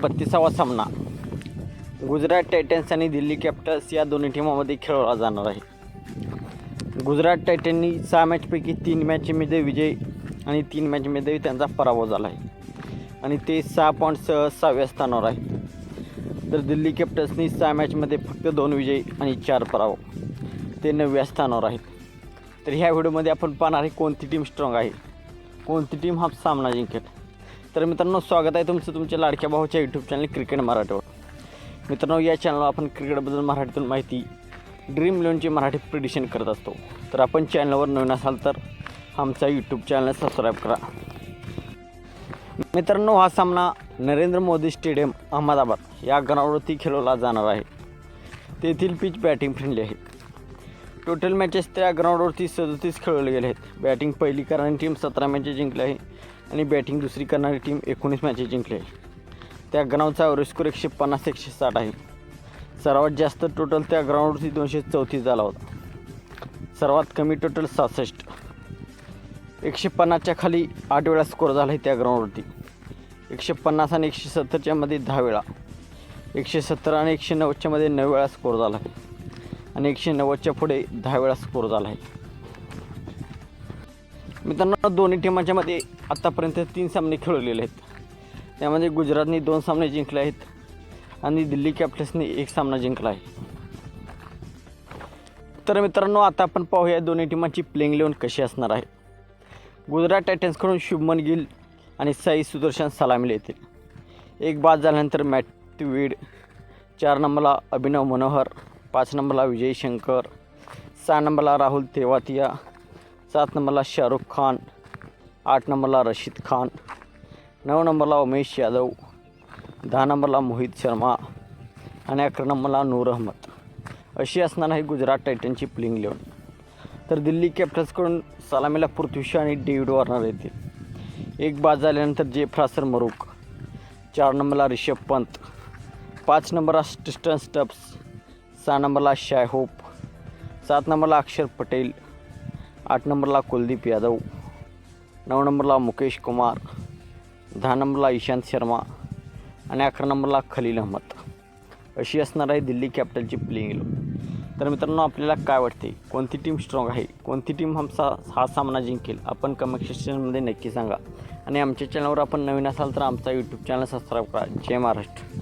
बत्तीसावा सामना. गुजरात टायटन्स आणि दिल्ली कॅपिटल्स या दोन्ही टीमामध्ये खेळवला जाणार आहे. गुजरात टायटननी सहा मॅचपैकी तीन मॅचमध्ये विजय आणि तीन मॅचमध्ये त्यांचा पराभव झाला आहे. आणि ते सहा पॉईंटसह सहाव्या स्थानावर आहे तर दिल्ली कॅपिटल्सनी सहा मॅचमध्ये फक्त दोन विजय आणि चार पराभव. ते नवव्या स्थानावर आहेत. तर ह्या व्हिडिओमध्ये आपण पाहणार आहे कोणती टीम स्ट्रॉंग आहे. कोणती टीम हा सामना जिंकेल. तर मित्रांनो स्वागत आहे तुमचं तुमच्या लाडक्या भाऊच्या यूट्यूब चॅनल क्रिकेट मराठीवर. मित्रांनो या चॅनलवर आपण क्रिकेटबद्दल मराठीतून माहिती ड्रीम इलेवनची मराठी प्रिडिशन करत असतो. तर आपण चॅनलवर नवीन असाल तर आमचा यूट्यूब चॅनल सबस्क्राईब करा. मित्रांनो हा सामना नरेंद्र मोदी स्टेडियम अहमदाबाद या ग्राउंडवरती खेळवला जाणार आहे. तेथील पिच बॅटिंग फ्रेंडली आहे टोटल मॅचेस त्या ग्राउंडवरती सदतीस खेळवले गेले आहेत. बॅटिंग पहिली करणारी टीम सतरा मॅचेस जिंकली आहे. आणि बॅटिंग दुसरी करणारी टीम एकोणीस मॅचेस जिंकली आहे. त्या ग्राउंडचा ॲव्हरेज स्कोर एकशे पन्नास एकशे साठ आहे. सर्वात जास्त टोटल त्या ग्राउंडवरती दोनशे चौतीस झाला होता. सर्वात कमी टोटल सहासष्ट. एकशे पन्नासच्या खाली आठ वेळा स्कोर झाला आहे त्या ग्राउंडवरती एकशे पन्नास आणि एकशे सत्तरच्या मध्ये दहा वेळा. एकशे सत्तर आणि एकशे नव्वदच्या मध्ये नऊ वेळा स्कोर झाला आहे आणि एकशे नव्वदच्या पुढे दहा वेळा स्कोर झाला आहे मित्रांनो दोन्ही टीमांच्या मध्ये आत्तापर्यंत तीन सामने खेळवलेले आहेत. त्यामध्ये गुजरातने दोन सामने जिंकले आहेत आणि दिल्ली कॅपिटल्सने एक सामना जिंकला आहे. तर मित्रांनो आता आपण पाहूया दोन्ही टीमांची प्लेइंग लेवन कशी असणार आहे. गुजरात टायटन्सकडून शुभमन गिल आणि साई सुदर्शन सलामीला येतील. एक बाद झाल्यानंतर मॅट वीड चार नंबरला अभिनव मनोहर पाच नंबरला विजय शंकर सहा नंबरला राहुल तेवातिया सात नंबरला शाहरुख खान आठ नंबरला रशीद खान नऊ नंबरला उमेश यादव दहा नंबरला मोहित शर्मा आणि अकरा नंबरला नूर अहमद. अशी असणार आहे गुजरात टायटनची प्लिंग इलेव्हन. तर दिल्ली कॅपिटल्सकडून सलामीला पृथ्वीशा आणि डेव्हिड वॉर्नर येतील. एक बाद झाल्यानंतर जेफ्रासर मरुख चार नंबरला रिषभ पंत पाच नंबरला स्टिस्टन स्टप्स सहा नंबरला शाय होप सात नंबरला अक्षर पटेल आठ नंबरला कुलदीप यादव नऊ नंबरला मुकेश कुमार दहा नंबरला ईशांत शर्मा आणि अकरा नंबरला खलील अहमद. अशी असणार आहे दिल्ली कॅपिटलची प्लेइंग इलेव्हन तर मित्रांनो आपल्याला काय वाटते? कोणती टीम स्ट्रॉंग आहे? कोणती टीम हमसा हा सामना जिंकेल? आपण कमेंट सेक्शनमध्ये नक्की सांगा. आणि आमच्या चॅनलवर आपण नवीन असाल तर आमचा यूट्यूब चॅनल सबस्क्राईब करा. जय महाराष्ट्र.